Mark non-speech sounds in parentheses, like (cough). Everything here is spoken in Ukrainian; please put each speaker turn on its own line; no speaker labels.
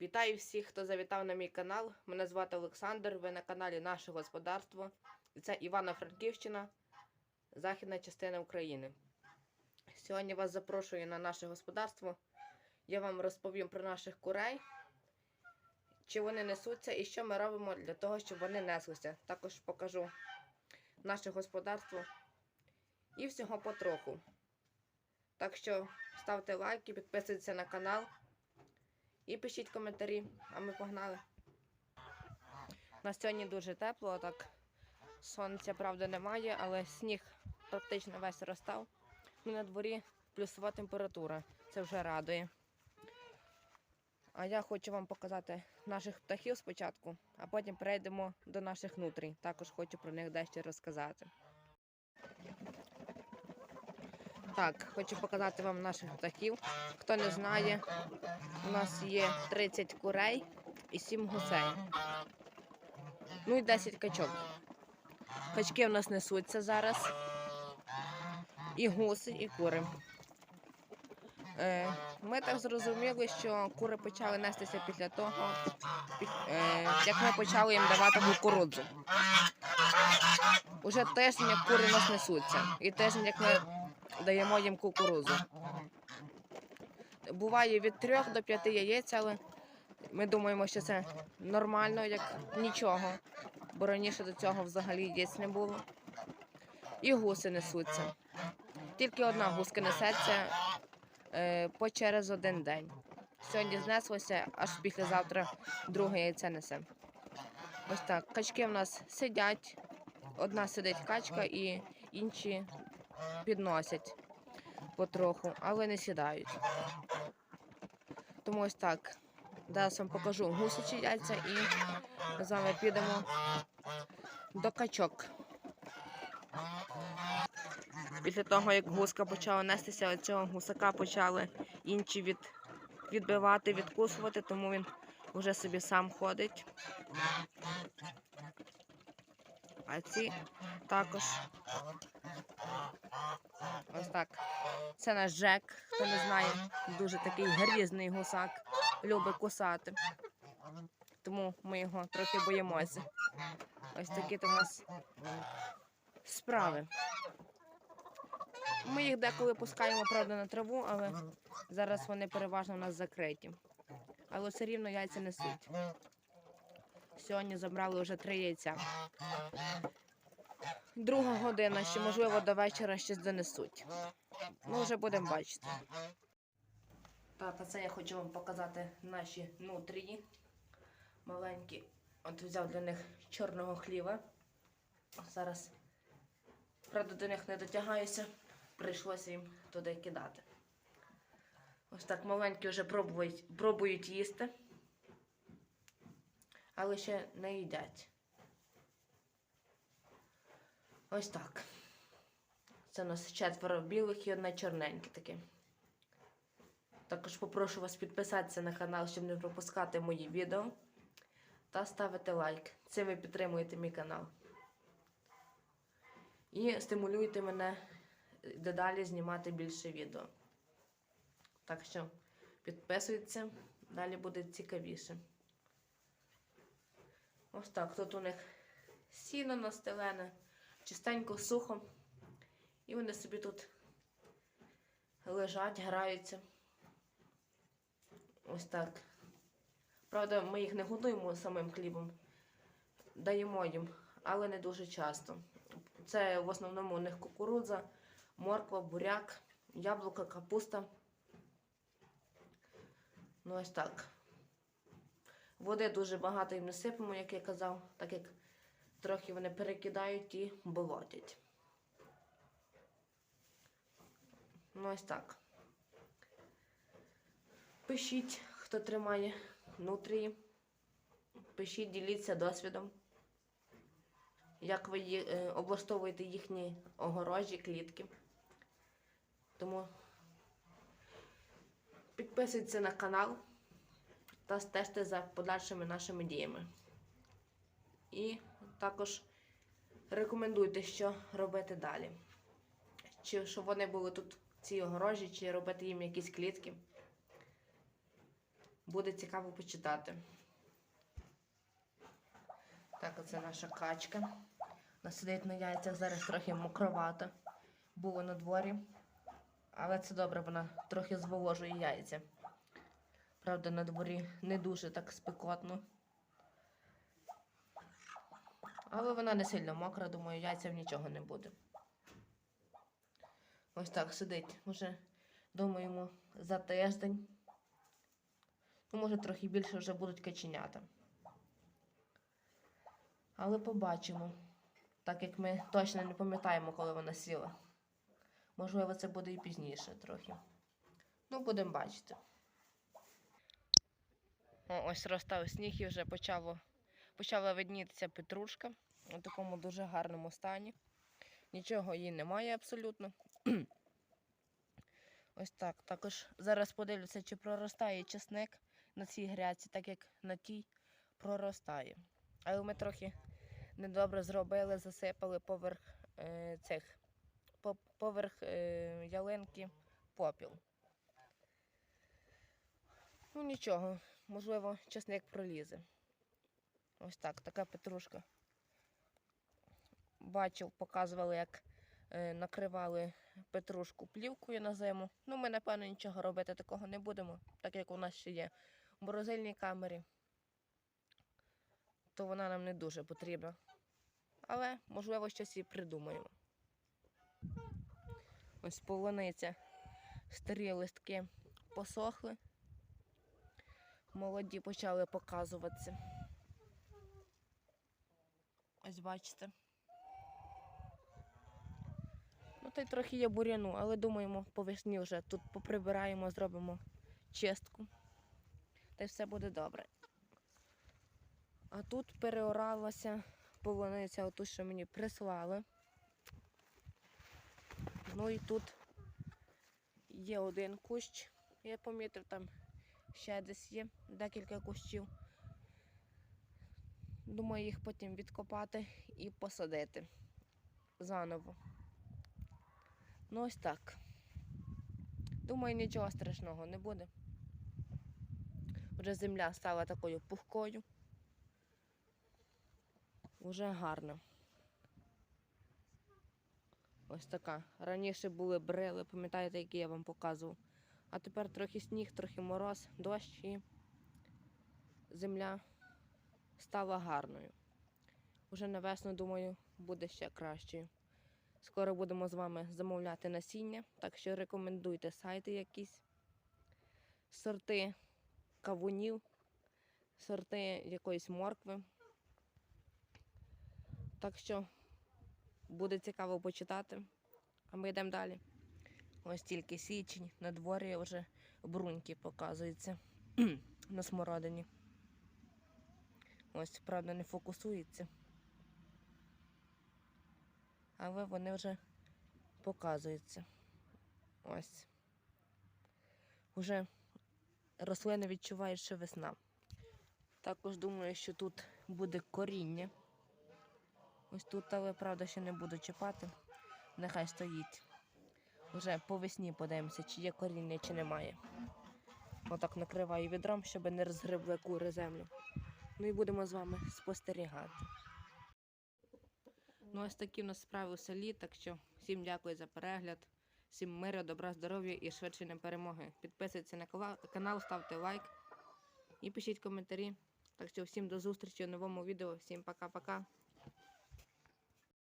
Вітаю всіх, хто завітав на мій канал. Мене звати Олександр. Ви на каналі Наше Господарство. І це Івано-Франківщина, західна частина України. Сьогодні вас запрошую на наше господарство. Я вам розповім про наших курей, чи вони несуться і що ми робимо для того, щоб вони неслися. Також покажу наше господарство і всього потроху. Так що ставте лайки, підписуйтесь на канал. І пишіть коментарі, а ми погнали. На сьогодні дуже тепло, так сонця, правда, немає, але сніг практично весь розстав. Ну, на дворі плюсова температура. Це вже радує. А я хочу вам показати наших птахів спочатку, а потім перейдемо до наших нутрій. Також хочу про них дещо розказати. Так, хочу показати вам наших птахів. Хто не знає, у нас є 30 курей і 7 гусей. Ну і 10 качок. Качки в нас несуться зараз. І гуси, і кури. Е, ми так зрозуміли, що кури почали нестися після того, е, як ми почали їм давати кукурудзу. Уже тиждень, як кури нас несуться. І тиждень, як ми даємо їм кукурудзу. Буває від 3 до 5 яєць, але ми думаємо, що це нормально, як нічого. Бо раніше до цього взагалі яєць не було. І гуси несуться. Тільки одна гуска несеться е, по через один день. Сьогодні знеслося, аж післязавтра друге яйце несе. Ось так. Качки в нас сидять. Одна сидить качка і інші підносять потроху, але не сідають. Тому ось так. Зараз вам покажу гусячі яйця і з вами підемо до качок. Після того, як гуска почала нестися, від цього гусака почали інші від, відбивати, відкусувати, тому він вже собі сам ходить. А ці також. Ось так. Це наш Джек, хто не знає, дуже такий грізний гусак, любить кусати. Тому ми його трохи боїмося. Ось такі то в нас справи. Ми їх деколи пускаємо, правда, на траву, але зараз вони переважно у нас закриті. Але все рівно яйця несуть. Сьогодні забрали вже три яйця. Друга година, що можливо до вечора щось донесуть. Ми вже будемо бачити. Так, а це я хочу вам показати наші нутрії. Маленькі. От взяв для них чорного хліба. Зараз, правда, до них не дотягаюся. Прийшлося їм туди кидати. Ось так маленькі вже пробують, пробують їсти, але ще не їдять. Ось так. Це у нас четверо білих і одне чорненьке таке. Також попрошу вас підписатися на канал, щоб не пропускати мої відео. Та ставити лайк. Цим ви підтримуєте мій канал. І стимулюєте мене дедалі знімати більше відео. Так що підписуйтеся, далі буде цікавіше. Ось так. Тут у них сіно настелене чистенько, сухо. І вони собі тут лежать, граються. Ось так. Правда, ми їх не годуємо самим хлібом, даємо їм, але не дуже часто. Це в основному у них кукурудза, морква, буряк, яблука, капуста. Ну ось так. Води дуже багато їм не як я казав, так як трохи вони перекидають і болотять. Ну, ось так. Пишіть, хто тримає нутрії. Пишіть, діліться досвідом. Як ви е, облаштовуєте їхні огорожі, клітки. Тому підписуйтесь на канал та стежте за подальшими нашими діями. І також рекомендуйте, що робити далі. Чи щоб вони були тут в цій огорожі, чи робити їм якісь клітки. Буде цікаво почитати. Так, оце наша качка. Вона сидить на яйцях, зараз трохи мокровата. Було на дворі. Але це добре, вона трохи зволожує яйця. Правда, на дворі не дуже так спекотно. Але вона не сильно мокра, думаю, яйцям нічого не буде. Ось так сидить. Уже, думаємо, за тиждень. Ну, може, трохи більше вже будуть каченята. Але побачимо. Так як ми точно не пам'ятаємо, коли вона сіла. Можливо, це буде і пізніше трохи. Ну, будемо бачити. О, ось розстав сніг і вже почало, почала виднітися петрушка у такому дуже гарному стані. Нічого їй немає абсолютно. (clears throat) Ось так. Також зараз подивлюся, чи проростає чесник на цій грядці, так як на тій проростає. Але ми трохи недобре зробили, засипали поверх е, цих по- поверх е, ялинки попіл. Ну нічого, можливо, чесник пролізе. Ось так, така петрушка. Бачив, показували, як е, накривали петрушку плівкою на зиму. Ну, ми, напевно, нічого робити такого не будемо, так як у нас ще є в морозильній камері, то вона нам не дуже потрібна. Але, можливо, щось і придумаємо. Ось полуниця. Старі листки посохли. Молоді почали показуватися. Ось бачите. Ну, та й трохи є буряну, але думаємо, по весні вже тут поприбираємо, зробимо чистку. Та й все буде добре. А тут переоралася полуниця, оту, що мені прислали. Ну і тут є один кущ. Я помітив, там ще десь є декілька кущів. Думаю, їх потім відкопати і посадити заново. Ну ось так. Думаю, нічого страшного не буде. Вже земля стала такою пухкою. Уже гарно. Ось така. Раніше були брили, пам'ятаєте, які я вам показував. А тепер трохи сніг, трохи мороз, дощ і земля стала гарною. Уже на весну, думаю, буде ще кращою. Скоро будемо з вами замовляти насіння, так що рекомендуйте сайти якісь, сорти кавунів, сорти якоїсь моркви. Так що буде цікаво почитати. А ми йдемо далі. Ось тільки січень, на дворі вже бруньки показуються (clears throat) на смородині. Ось, правда, не фокусується. Але вони вже показуються. Ось. Уже рослини відчувають, що весна. Також думаю, що тут буде коріння. Ось тут, але правда, ще не буду чіпати. Нехай стоїть. Вже по весні подивимося, чи є коріння, чи немає. Отак накриваю відром, щоб не розгребли кури землю. Ну і будемо з вами спостерігати. Ну, ось такі в нас справи у селі, так що всім дякую за перегляд, всім миру, добра, здоров'я і швидшої перемоги. Підписуйтесь на канал, ставте лайк і пишіть коментарі. Так що всім до зустрічі у новому відео. Всім пока-пока.